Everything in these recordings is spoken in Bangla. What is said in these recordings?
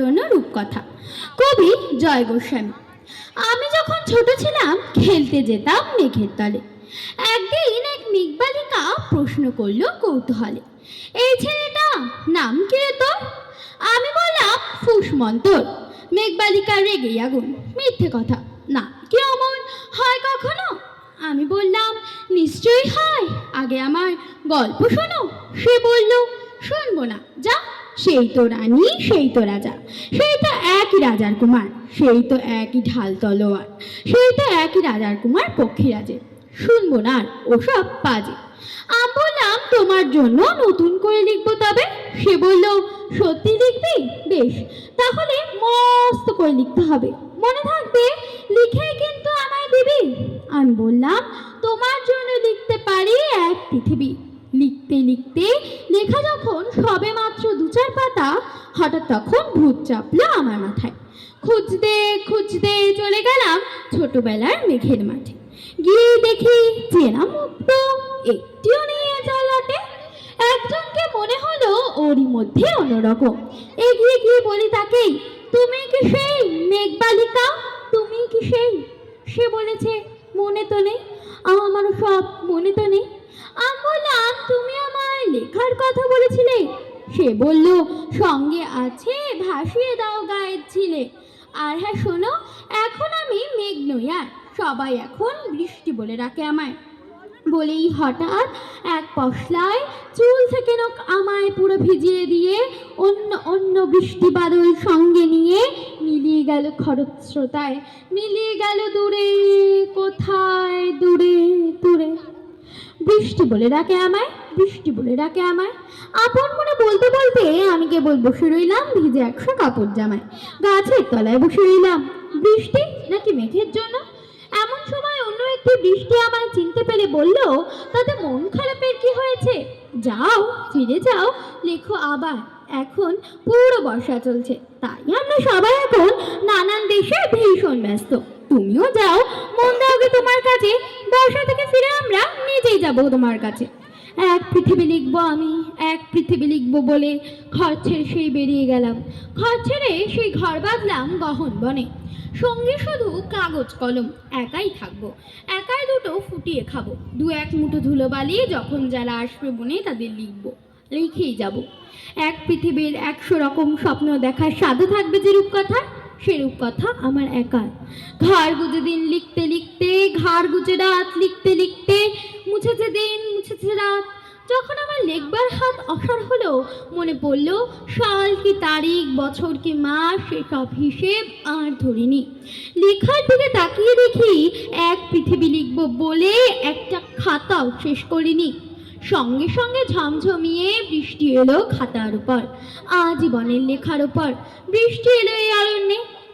রূপকথা। কবি জয় গোস্বামী, আমি যখন ছোট ছিলাম খেলতে যেতাম মেঘের তলে। একদিন এক মেঘবালিকা প্রশ্ন করল কৌতূহলে, এই ছেলেটা নাম কি তোর? আমি বললাম ফুসমন্তর মেঘবালিকা রেগে আগুন, মিথ্যে কথা। না, কি অমন? হয় কখনো? আমি বললাম, নিশ্চয়ই হয়। আগে আমার গল্প শোনো। সে বলল, শুনব না, যা। সেই তো রানী, সেই তো রাজা। সেই তো একই রাজার কুমার, সেই তো একই ঢাল তলোয়ার, সেই তো একই রাজার কুমার পক্ষীরাজে। শুনব না ওসব পাজে আমি বললাম, তোমার জন্য নতুন করে লিখব তবে। সে বলল, সত্যি লিখবি? বেশ, তাহলে মস্ত করে লিখতে হবে। মনে থাকবে লিখেই কিন্তু আমায় দিবি। আমি বললাম, তোমার জন্য লিখতে পারি এক পৃথিবী লিখতে লিখতে লেখা যখন সবে মাত্র দু চার পাতা, হঠাৎ তখন ভূত চাপলো আমার মাথায়। খুঁজতে খুঁজতে চলে গেলাম ছোটবেলার মেঘের মাঠে। গিয়ে দেখি চেনা মুখ তো একটিও নেই জায়গাতে একজনকে মনে হলো ওরই মধ্যে অন্যরকম। এগিয়ে গিয়ে বলি তাকেই তুমি কি সেই মেঘবালিকা তুমি কি সেই? সে বলেছে, মনে তো নেই। আমারও সব মনে তো নেই আমি বললাম তুমি আমায় লেখার কথা বলেছিলে সে বলল, সঙ্গে আছে, ভাসিয়ে দাও গায়ের ছিলে। আর হ্যাঁ শোনো, এখন আমি মেঘ আর, সবাই এখন বৃষ্টি বলে ডাকে আমায়। বলেই হঠাৎ এক পশলায় চুল থেকে নখ আমায় পুরো ভিজিয়ে দিয়ে অন্য অন্য বৃষ্টি বাদল সঙ্গে নিয়ে মিলিয়ে গেল খরস্রোতায়। মিলিয়ে গেল দূরে, কোথায় দূরে দূরে। বৃষ্টি বলে ডাকে আমায়। বৃষ্টি বলে ডাকে আমায়। আপন মনে বলতে বলতে আমি কেবল বসে রইলাম ভিজে একশো কাপড় জামায়। গাছের তলায় বসে রইলাম। বৃষ্টি নাকি মেঘের জন্য? এমন সময় অন্য একটি বৃষ্টি আমায় চিনতে পেরে বলল, তাতে মন খারাপের কি হয়েছে? যাও, ফিরে যাও, লেখো আবার। এখন পুরো বর্ষা চলছে। তাই আমরা সবাই এখন নানান দেশে ভীষণ ব্যস্ত। তুমিও যাও, মন দাওগে তোমার কাছে বর্ষা থেকে ফিরে আমরা নিজেই যাব তোমার কাছে। এক পৃথিবী লিখব আমি, এক পৃথিবী লিখব বলে ঘর ছেড়ে সেই বেরিয়ে গেলাম। ঘর ছেড়ে সেই ঘর বাঁধলাম গহন বনে। সঙ্গে শুধু কাগজ কলম, একাই থাকব। একাই দুটো ফুটিয়ে খাব। দু এক মুঠো ধুলো বালিয়ে যখন যারা আসবে বনে তাদের লিখব, লিখেই যাব। এক পৃথিবীর একশো রকম স্বপ্ন দেখার স্বাদও থাকবে যে রূপকথা সেরূপ কথা আমার একার। ঘাড় গুজে দিন লিখতে লিখতে ঘাড় গুজে রাত লিখতে লিখতে মুছেছে দিন, মুছেছে রাত। যখন আমার লেখবার হাত অসার হলো, মনে পড়ল, সাল কি তারিখ, বছর কি মাস সেসব হিসেব আর ধরিনি। লেখার দিকে তাকিয়ে দেখি, এক পৃথিবী লিখব বলে একটা খাতাও শেষ করিনি। সঙ্গে সঙ্গে ঝমঝমিয়ে বৃষ্টি এলো খাতার উপর, আজীবনের লেখার উপর। বৃষ্টি এলো এই অরণ্যে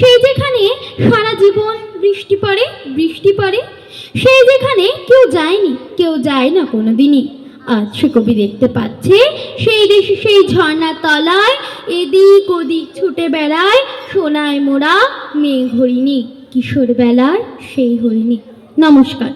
সেই যেখানে সারা জীবন বৃষ্টি পড়ে বৃষ্টি পড়ে, সেই যেখানে কেউ যায়নি, কেউ যায় না কোনো দিনই আজ সে কবি দেখতে পাচ্ছে, সেই দেশে, সেই ঝর্ণার তলায়, এদিক ওদিক ছুটে বেড়ায়, সোনায় মোড়া মেঘ হরিণী, কিশোরবেলার সেই হরিণী। নমস্কার।